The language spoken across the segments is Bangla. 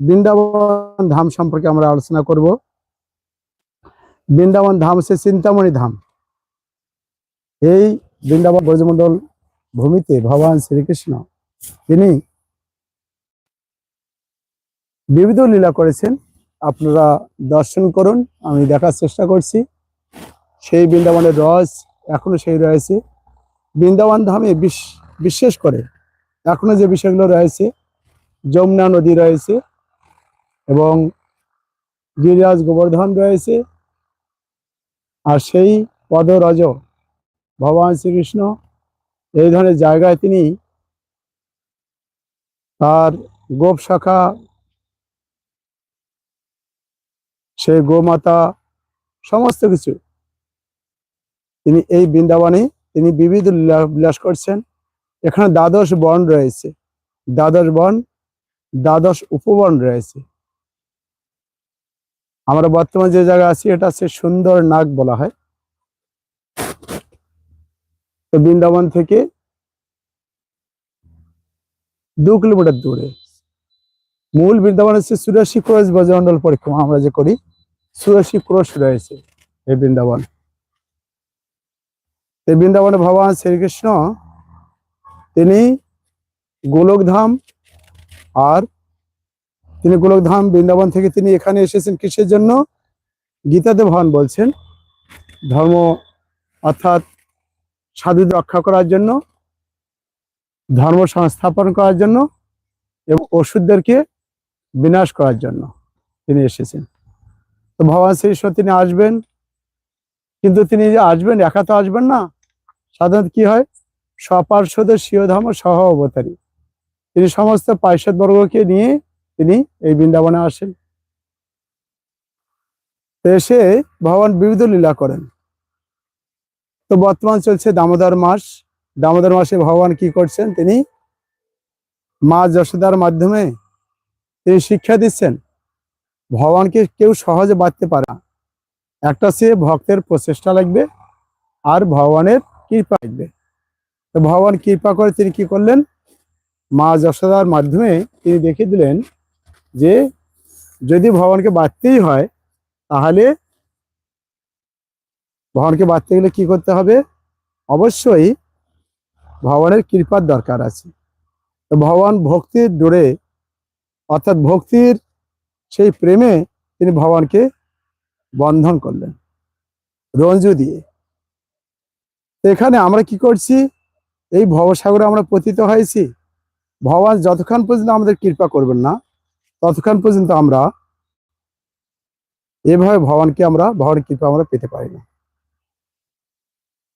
বৃন্দাবন ধাম সম্পর্কে আমরা আলোচনা করব। বৃন্দাবন ধাম হচ্ছে চিন্তামণি ধাম। এই বৃন্দাবন ব্রজমণ্ডল ভূমিতে ভগবান শ্রীকৃষ্ণ, তিনি বিবিধ লীলা করেছেন। আপনারা দর্শন করুন, আমি দেখার চেষ্টা করছি। সেই বৃন্দাবনের রস এখনও সেই রয়েছে। বৃন্দাবন ধামে বিশ- বিশেষ করে এখনও যে বিষয়গুলো রয়েছে, যমুনা নদী রয়েছে এবং গিরিরাজ গোবর্ধন রয়েছে আর সেই পদরজ ভগবান শ্রীকৃষ্ণ এই ধরনের জায়গায় তিনি তার গোপ শাখা, সেই গোমাতা, সমস্ত কিছু তিনি এই বৃন্দাবনে তিনি বিবিধ বিলাস করছেন। এখানে দ্বাদশ বন রয়েছে। দ্বাদশ বন দ্বাদশ উপবন রয়েছে। আমরা বর্তমানে যে জায়গায় আছি, এটা হচ্ছে সুন্দর নাগ বলা হয়। তো বৃন্দাবন থেকে দু কিলোমিটার দূরে। মূল বৃন্দাবন হচ্ছে চুরাশি ক্রোশ ব্রজমন্ডল পরিক্রমা, আমরা যে করি চুরাশি ক্রোশ রয়েছে এই বৃন্দাবন। এই বৃন্দাবনে ভগবান শ্রীকৃষ্ণ, তিনি গোলকধাম আর তিনি গোলকধাম বৃন্দাবন থেকে তিনি এখানে এসেছেন কিসের জন্য? গীতাতে ভগবান বলছেন, ধর্ম অর্থাৎ সাধুদের রক্ষা করার জন্য, ধর্ম সংস্থাপন করার জন্য এবং ওষুধদেরকে বিনাশ করার জন্য তিনি এসেছেন। তো ভগবান শ্রীকৃষ্ণ তিনি আসবেন, কিন্তু তিনি যে আসবেন, একা তো আসবেন না। সাধারণত কি হয়? সপার্শ্বদ স্বীয়ধাম সহ অবতারী তিনি সমস্ত পার্শ্বদ বর্গকে নিয়ে তিনি এই বৃন্দাবনে আসেন। এসে ভগবান বিবিধ লীলা করেন। তো বর্তমান চলছে দামোদর মাস। দামোদর মাসে ভগবান কি করছেন? তিনি মা যশোদার মাধ্যমে তিনি শিক্ষা দিচ্ছেন, ভগবানকে কেউ সহজে বাঁধতে পারে না। একটা সে ভক্তের প্রচেষ্টা লাগবে আর ভগবানের কৃপা লাগবে। তো ভগবান কৃপা করে তিনি কি করলেন? মা যশোদার মাধ্যমে তিনি দেখিয়ে দিলেন যে যদি ভগবানকে বাঁধতেই হয়, তাহলে ভগবানকে বাঁধতে গেলে কি করতে হবে? অবশ্যই ভগবানের কৃপার দরকার আছে। তো ভগবান ভক্তির ডোরে অর্থাৎ ভক্তির সেই প্রেমে তিনি ভগবানকে বন্ধন করলেন, রঞ্জু দিয়ে। এখানে আমরা কি করছি? এই ভবসাগরে আমরা পতিত হয়েছি। ভগবান যতক্ষণ পর্যন্ত আমাদের কৃপা করবেন না ততক্ষণ পর্যন্ত আমরা এভাবে ভগবানকে আমরা, ভগবানের কৃপা আমরা পেতে পারি না।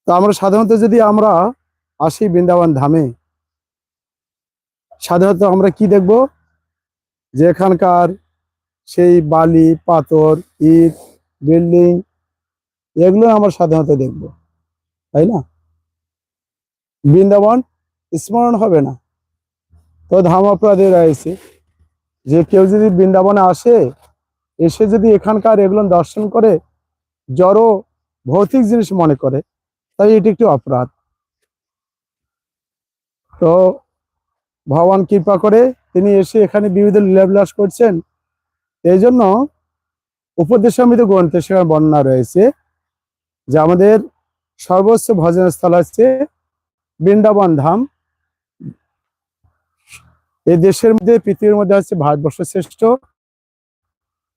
তো আমরা সাধারণত যদি আমরা আসি বৃন্দাবন ধামে, সাধারণত আমরা কি দেখব? যে এখানকার সেই বালি, পাথর, ইট, বিল্ডিং, এগুলো আমরা সাধারণত দেখব, তাই না? বৃন্দাবন স্মরণ হবে না। তো ধাম অপরাধী রয়েছে। যে কেউ যদি বৃন্দাবনে আসে, এসে যদি এখানকার এগুলো দর্শন করে, জড় ভৌতিক জিনিস মনে করে, তাই এটি একটি অপরাধ। তো ভগবান কৃপা করে তিনি এসে এখানে বিবিধ লীলাবিলাস করছেন। এই জন্য উপদেশামৃত গ্রন্থে সেখানে বর্ণনা রয়েছে যে আমাদের সর্বোচ্চ ভজন স্থল হচ্ছে বৃন্দাবন ধাম। এই দেশের মধ্যে, পৃথিবীর মধ্যে হচ্ছে ভারতবর্ষ শ্রেষ্ঠ।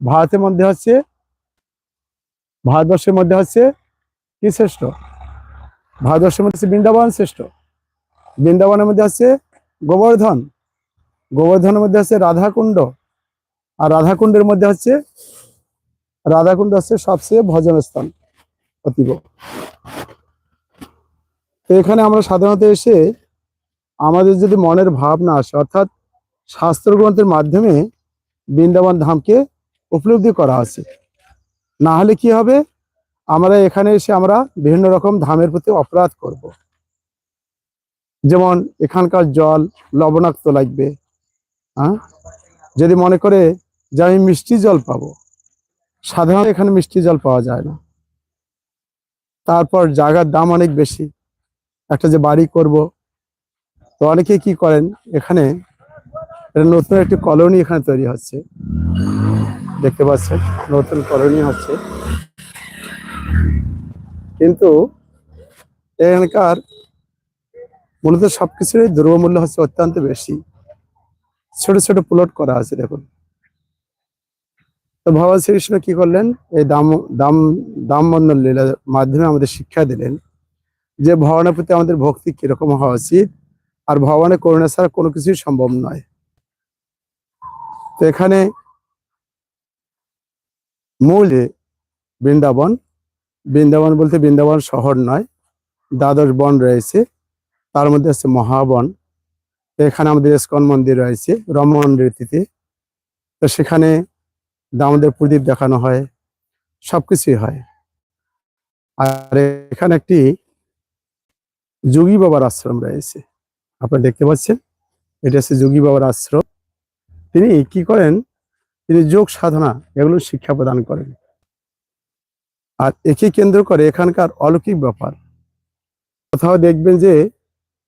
ভারতের মধ্যে হচ্ছে, ভারতবর্ষের মধ্যে হচ্ছে কি শ্রেষ্ঠ? ভারতবর্ষের মধ্যে হচ্ছে বৃন্দাবন শ্রেষ্ঠ। বৃন্দাবনের মধ্যে হচ্ছে গোবর্ধন। গোবর্ধনের মধ্যে হচ্ছে রাধাকুণ্ড। আর রাধাকুণ্ডের মধ্যে হচ্ছে, রাধাকুণ্ড হচ্ছে সবচেয়ে ভজন স্থান, অতীব। তো এখানে আমরা সাধারণত এসে আমাদের যদি মনের ভাব না আসে, অর্থাৎ শাস্ত্র গ্রন্থের মাধ্যমে বৃন্দাবন ধামকে উপলব্ধি করা আছে। না হলে কি হবে? আমরা এখানে এসে আমরা বিভিন্ন রকম ধামের প্রতি অপরাধ করব। যেমন এখানকার জল, লবণাক্ত লাগবে হ্যাঁ? যদি মনে করে যে আমি মিষ্টি জল পাবো, সাধারণত এখানে মিষ্টি জল পাওয়া যায় না। তারপর জায়গার দাম অনেক বেশি। একটা যে বাড়ি করব, তো অনেকে কি করেন? এখানে এটা নতুন একটি কলোনি এখানে তৈরি হচ্ছে। দেখতে পাচ্ছেন, নতুন কলোনি হচ্ছে। কিন্তু এখানকার মূলত সবকিছুরই দ্রব্যমূল্য হচ্ছে অত্যন্ত বেশি। ছোট ছোট প্লট করা আছে, দেখুন। তো ভগবান শ্রীকৃষ্ণ কি করলেন? এই দাম দাম দাম বন্ধন লীলার মাধ্যমে আমাদের শিক্ষা দিলেন যে ভগবানের প্রতি আমাদের ভক্তি কীরকম হওয়া উচিত। আর ভগবানের করুণা ছাড়া কোনো কিছুই সম্ভব নয়। তো এখানে মূল বৃন্দাবন। বৃন্দাবন বলতে বৃন্দাবন শহর নয়, দ্বাদশ বন রয়েছে। তার মধ্যে আছে মহাবন। এখানে আমাদের ইস্কন মন্দির রয়েছে রমন রীতিতে তো সেখানে দামোদর প্রদীপ দেখানো হয়, সবকিছুই হয়। আর এখানে একটি যোগী বাবার আশ্রম রয়েছে। আপনারা দেখতে পাচ্ছেন, এটা হচ্ছে যোগী বাবার আশ্রম। তিনি কি করেন? তিনি যোগ সাধনা এগুলো শিক্ষা প্রদান করেন। আর একে কেন্দ্র করে এখানকার অলৌকিক ব্যাপার। কোথাও দেখবেন যে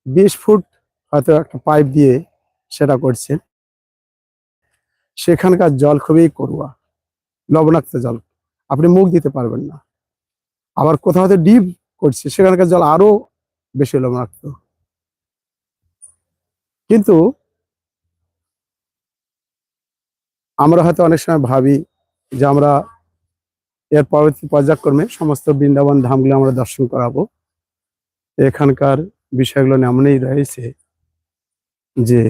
বিশ ফুট হয়তো একটা পাইপ দিয়ে সেটা করছেন। সেখানকার জল খুবই করুয়া লবণাক্ত জল, আপনি মুখ দিতে পারবেন না। আবার কোথাও হয়তো ডিপ করছে, সেখানকার জল আরও বেশি লবণাক্ত। কিন্তু আমরা হয়তো অনেক সময় ভাবি যে আমরা এর পরবর্তী পর্যায়ক্রমে সমস্ত বৃন্দাবন ধামগুলো আমরা দর্শন করাবো। এখানকার বিষয়গুলো এমনই রয়েছে যে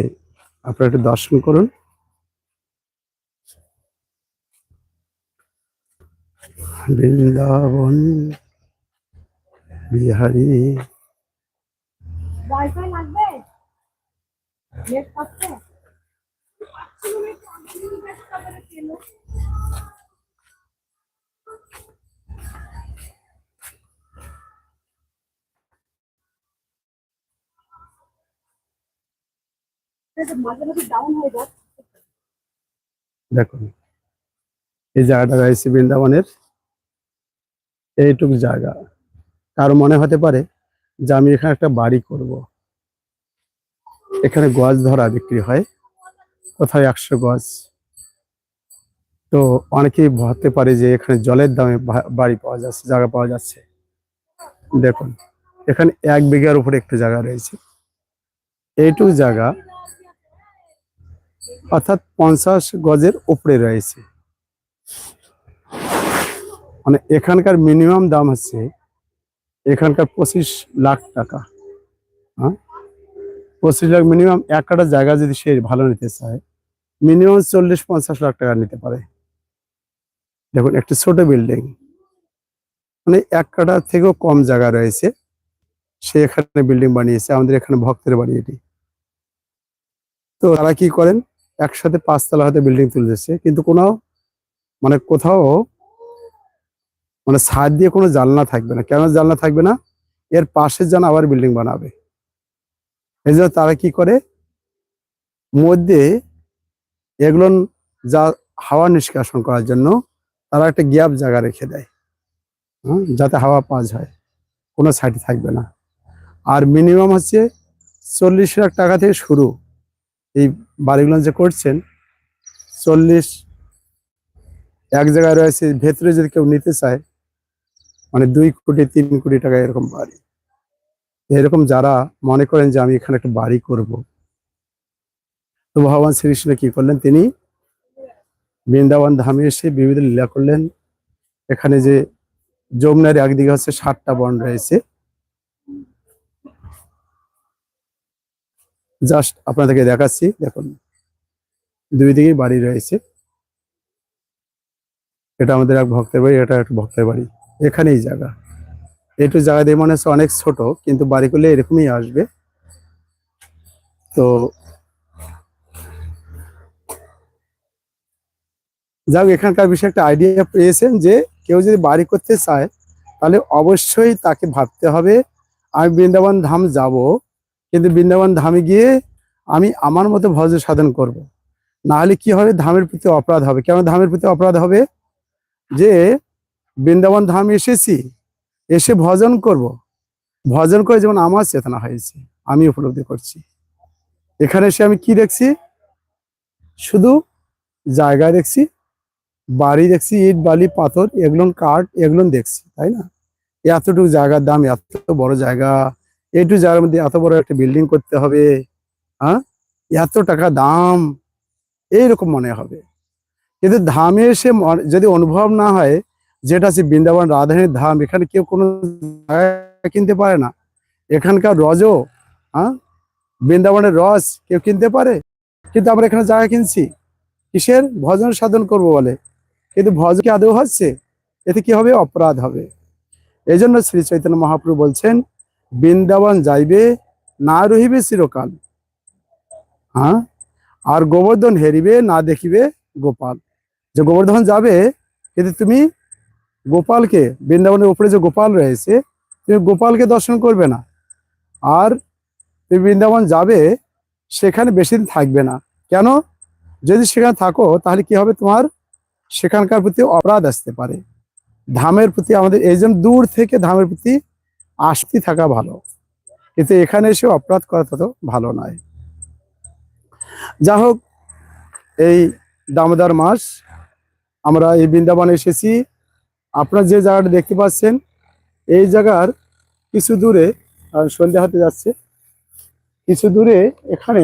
আপনারা একটু দর্শন করুন। বৃন্দাবন, বিহারি। লাগবে? দেখুন, এই জায়গাটা রয়েছে বৃন্দাবনের, এইটুকু জায়গা। কারও মনে হতে পারে যে আমি এখানে একটা বাড়ি করব। এখানে গজ ধরা বিক্রি হয়, কোথায় একশো গজ তো অনেকেই ভাবতে পারে যে এখানে জলের দামে বাড়ি পাওয়া যাচ্ছে, জায়গা পাওয়া যাচ্ছে। দেখুন, এখানে এক বিঘার উপরে একটু জায়গা রয়েছে। এইটুকু জায়গা অর্থাৎ পঞ্চাশ গজের উপরে রয়েছে। মানে এখানকার মিনিমাম দাম হচ্ছে এখানকার পঁচিশ লাখ টাকা। হ্যাঁ? পঁচিশ লাখ মিনিমাম এক কাটা জায়গা যদি সে ভালো নিতে চায়, মিনিমাম চল্লিশ পঞ্চাশ লাখ টাকা নিতে পারে। দেখুন, একটি ছোট বিল্ডিং মানে এক কাটা থেকেও কম জায়গা রয়েছে। সে এখানে বিল্ডিং বানিয়েছে, আমাদের এখানে ভক্তের বাড়ি এটি। তো তারা কি করেন, একসাথে পাঁচতলা হয়তো বিল্ডিং তুলতেছে কিন্তু কোনো মানে কোথাও মানে ছাদ দিয়ে কোনো জানলা থাকবে না। কেন জানলা থাকবে না? এর পাশে যেন আবার বিল্ডিং বানাবে। এই জন্য তারা কি করে? মধ্যে এগুলো যা হাওয়া নিষ্কাশন করার জন্য তারা একটা গ্যাপ জায়গা রেখে দেয় হুম, যাতে হাওয়া পাস হয় কোনো সাইডে থাকবে না। আর মিনিমাম হচ্ছে চল্লিশ লাখ টাকা থেকে শুরু। এই বাড়িগুলো যে করছেন চল্লিশ এক জায়গায় রয়েছে ভেতরে যদি কেউ নিতে চায় মানে দুই কোটি তিন কোটি টাকা এরকম বাড়ি। এরকম যারা মনে করেন যে আমি এখানে একটা বাড়ি করব তো ভগবান শ্রীকৃষ্ণ কি করলেন? তিনি বৃন্দাবন ধামে এসে বিবিধ লীলা করলেন। এখানে যে যমুনার একদিকে হচ্ছে সাতটা বন রয়েছে। জাস্ট আপনাদেরকে দেখাচ্ছি, দেখুন, দুই দিকেই বাড়ি রয়েছে। এটা আমাদের এক ভক্তের বাড়ি, এটা এক ভক্তের বাড়ি। এখানেই জায়গা। একটু জায়গা দিয়ে মনে হচ্ছে অনেক ছোট, কিন্তু বাড়ি করলে এরকমই আসবে। তো যাক এখানকার বিষয়ে একটা আইডিয়া পেয়েছেন যে কেউ যদি বাড়ি করতে চায়, তাহলে অবশ্যই তাকে ভাবতে হবে, আমি বৃন্দাবন ধাম যাব, কিন্তু বৃন্দাবন ধামে গিয়ে আমি আমার মতো ভজ সাধন করব। না হলে কি হবে? ধামের প্রতি অপরাধ হবে। কেন ধামের প্রতি অপরাধ হবে? যে বৃন্দাবন ধাম এসেছি, এসে ভজন করব। ভজন করে যেমন আমার চেতনা হয়েছে, আমি উপলব্ধি করছি। এখানে এসে আমি কি দেখছি? শুধু জায়গা দেখছি বাড়ি দেখছি, ইট, বালি, পাথর এগুলো কাঠ এগুলো দেখছি, তাই না? এতটুকু জায়গার দাম, এত বড় জায়গা এইটু জায়গার মধ্যে এত বড় একটা বিল্ডিং করতে হবে হ্যাঁ? এত টাকা দাম, এইরকম মনে হবে। কিন্তু ধামে এসে যদি অনুভব না হয়, যেটা আছে বৃন্দাবন রাধারণীর ধাম, এখানে কেউ কোনো কিনতে পারে না। এখানকার রজও হ্যাঁ? বৃন্দাবনের রস কেউ কিনতে পারে? কিন্তু আমরা এখানে জায়গা কিনছি। কিসের? ভজন সাধন করব বলে। কিন্তু ভজন কি আদৌ হচ্ছে? এতে কি হবে? অপরাধ হবে। এই জন্য শ্রী চৈতন্য মহাপ্রভু বলছেন, বৃন্দাবন যাইবে, না রহিবে চিরকাল। হ্যাঁ? আর গোবর্ধন হেরিবে, না দেখিবে গোপাল। যে গোবর্ধন যাবে, কিন্তু তুমি গোপালকে, বৃন্দাবনের উপরে যে গোপাল রয়েছে, তুমি গোপালকে দর্শন করবে না। আর তুমি বৃন্দাবন যাবে, সেখানে বেশি দিন থাকবে না। কেন? যদি সেখানে থাকো, তাহলে কি হবে তোমার? সেখানকার প্রতি অপরাধ আসতে পারে। ধামের প্রতি আমাদের এই দূর থেকে ধামের প্রতি আসতি থাকা ভালো। কিন্তু এখানে এসে অপরাধ করা তত ভালো নয়। যা হোক এই দামোদর মাস, আমরা এই বৃন্দাবনে এসেছি। আপনারা যে জায়গাটা দেখতে পাচ্ছেন, এই জায়গার কিছু দূরে সন্ধ্যা হতে যাচ্ছে, কিছু দূরে এখানে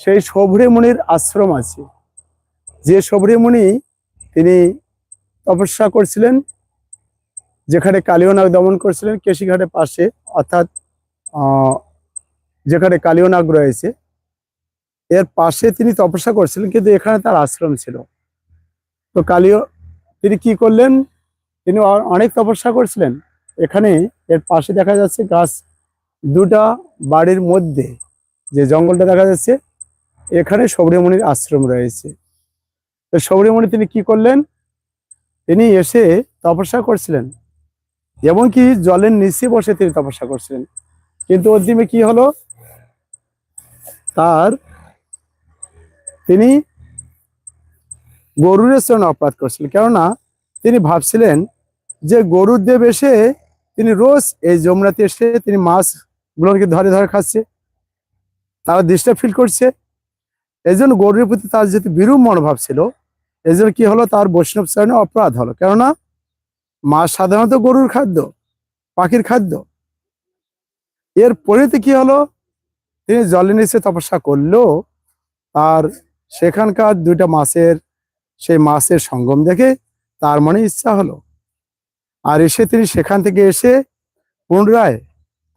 সেই সবরে মুনির আশ্রম আছে। যে সবরে মুনি তিনি তপস্যা করছিলেন, যেখানে কালীয়নাগ দমন করছিলেন, কেশিঘাটের পাশে, অর্থাৎ যেখানে কালীয়নাগ রয়েছে। এর পাশে তিনি তপস্যা করছিলেন, কিন্তু এখানে তার আশ্রম ছিল। তো কালীয়, তিনি কি করলেন? তিনি অনেক তপস্যা করছিলেন। এখানে এর পাশে দেখা যাচ্ছে গাছ দুটা বাড়ির মধ্যে, যে জঙ্গলটা দেখা যাচ্ছে, এখানে সবরিমণির আশ্রম রয়েছে। তো সবরিমণি তিনি কি করলেন? তিনি এসে তপস্যা করছিলেন। এমনকি জলের নিচে বসে তিনি তপস্যা করছিলেন। কিন্তু অন্তিমে কি হলো? তার তিনি গরুরের চরণে অপরাধ করছিলেন। কেননা তিনি ভাবছিলেন যে গরুর দেব এসে তিনি রোজ এই যমুনাতে এসে তিনি মাছ গুলোকে ধরে ধরে খাচ্ছে, তারা দৃষ্টা ফিল করছে। এই জন্য গরুর প্রতি তার যেহেতু বিরূপ মনোভাব ছিল এই জন্য কি হলো? তার বৈষ্ণব চরণে অপরাধ হলো। কেননা মাছ সাধারণত গরুর খাদ্য, পাখির খাদ্য। এর পরিণতি কি হলো? তিনি জলে নিচে তপস্যা করলেও আর সেখানকার দুইটা মাছের, সেই মাছের সঙ্গম দেখে তার মনে ইচ্ছা হলো। আর এসে তিনি সেখান থেকে এসে পুনরায়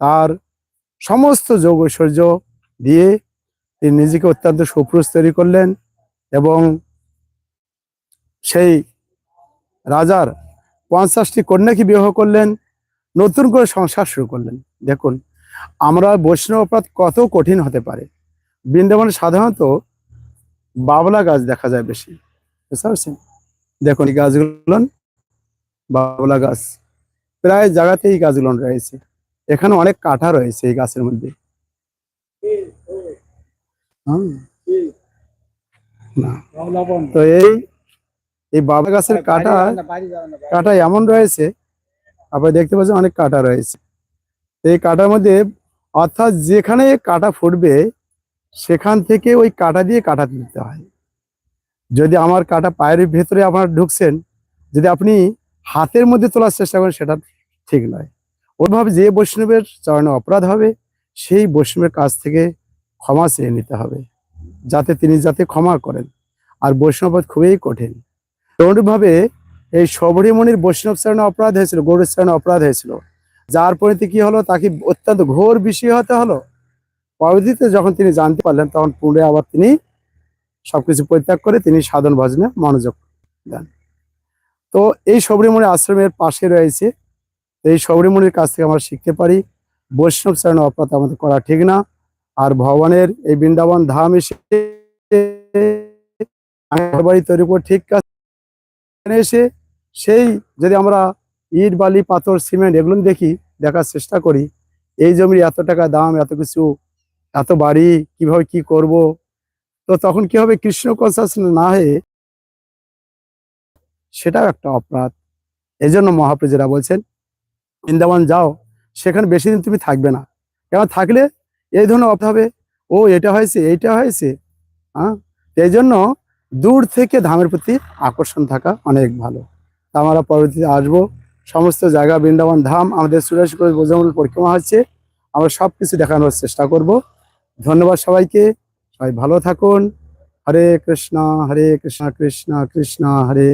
তার সমস্ত যোগ ঐশ্বর্য দিয়ে তিনি নিজেকে অত্যন্ত সুপ্রুষ তৈরি করলেন এবং সেই রাজার পঞ্চাশটি কন্যাকে বিবাহ করলেন, নতুন করে সংসার শুরু করলেন। দেখুন, আমরা বৈষ্ণব অপরাধ কত কঠিন হতে পারে। বৃন্দাবনে সাধারণত বাবলা গাছ দেখা যায় বেশি। বুঝতে পারছেন? দেখুন, এই গাছগুলো, বাবলা গাছ, প্রায় জায়গাতেই এই গাছগুলো রয়েছে। এখানে অনেক কাঁটা রয়েছে এই গাছের মধ্যে। না। তো এই এই বাবা গাছের কাঁটা কাঁটা এমন রয়েছে আপনারা দেখতে পাচ্ছেন অনেক কাঁটা রয়েছে। এই কাঁটার মধ্যে অর্থাৎ যেখানে কাঁটা ফুটবে সেখান থেকে ওই কাঁটা দিয়ে কাঁটা দিতে হয়। যদি আমার কাঁটা পায়ের ভেতরে আপনার ঢুকছেন যদি আপনি হাতের মধ্যে তোলার চেষ্টা করেন সেটা ঠিক নয়। ওইভাবে যে বৈষ্ণবের চরণে অপরাধ হবে সেই বৈষ্ণবের কাছ থেকে ক্ষমা চেয়ে নিতে হবে যাতে তিনি যাতে ক্ষমা করেন। আর বৈষ্ণবপদ খুবই কঠিন। অনুরূপভাবে এই সবরীমণির বৈষ্ণব চরণে অপরাধ হয়েছিল, গৌরের চরণে অপরাধ হয়েছিল। যার পরিণতি কি হলো? তাকে অত্যন্ত ঘোর বিষয় হতে হলো। পরবর্তীতে যখন তিনি জানতে পারলেন, তখন পুনরায় আবার তিনি সবকিছু পরিত্যাগ করে তিনি সাধন ভজনে মনোযোগ দেন। তো এই সবরীমণি আশ্রমের পাশে রয়েছে। এই সবরীমণির কাছ থেকে আমরা শিখতে পারি, বৈষ্ণব চরণে অপরাধ আমাদের করা ঠিক না। আর ভগবানের এই বৃন্দাবন ধাম এসে বাড়ি তৈরি করে ঠিক কাজ এখানে এসে সেই যদি আমরা ইট, বালি, পাথর, সিমেন্ট এগুলো দেখি, দেখার চেষ্টা করি, এই জমির এত টাকা দাম, এত কিছু, এত বাড়ি, কীভাবে কি করব? তো তখন কি হবে? কৃষ্ণ কনসাস না হয়ে সেটাও একটা অপরাধ। এই জন্য মহাপ্রজেরা বলছেন, বৃন্দাবন যাও, সেখানে বেশি দিন তুমি থাকবে না। কেন? থাকলে এই ধরনের অপরাধ হবে, ও এটা হয়েছে, এইটা হয়েছে হ্যাঁ এই জন্য দূর থেকে ধামের প্রতি আকর্ষণ থাকা অনেক ভালো। তা আমরা পরবর্তীতে আসব। সমস্ত জায়গা, বৃন্দাবন ধাম, আমাদের সুরেশ করে বোঝামূল পরিক্রমা হচ্ছে। আমরা সব কিছু দেখানোর চেষ্টা করব। ধন্যবাদ সবাইকে। সবাই ভালো থাকুন। হরে কৃষ্ণ হরে কৃষ্ণ কৃষ্ণ কৃষ্ণ, হরে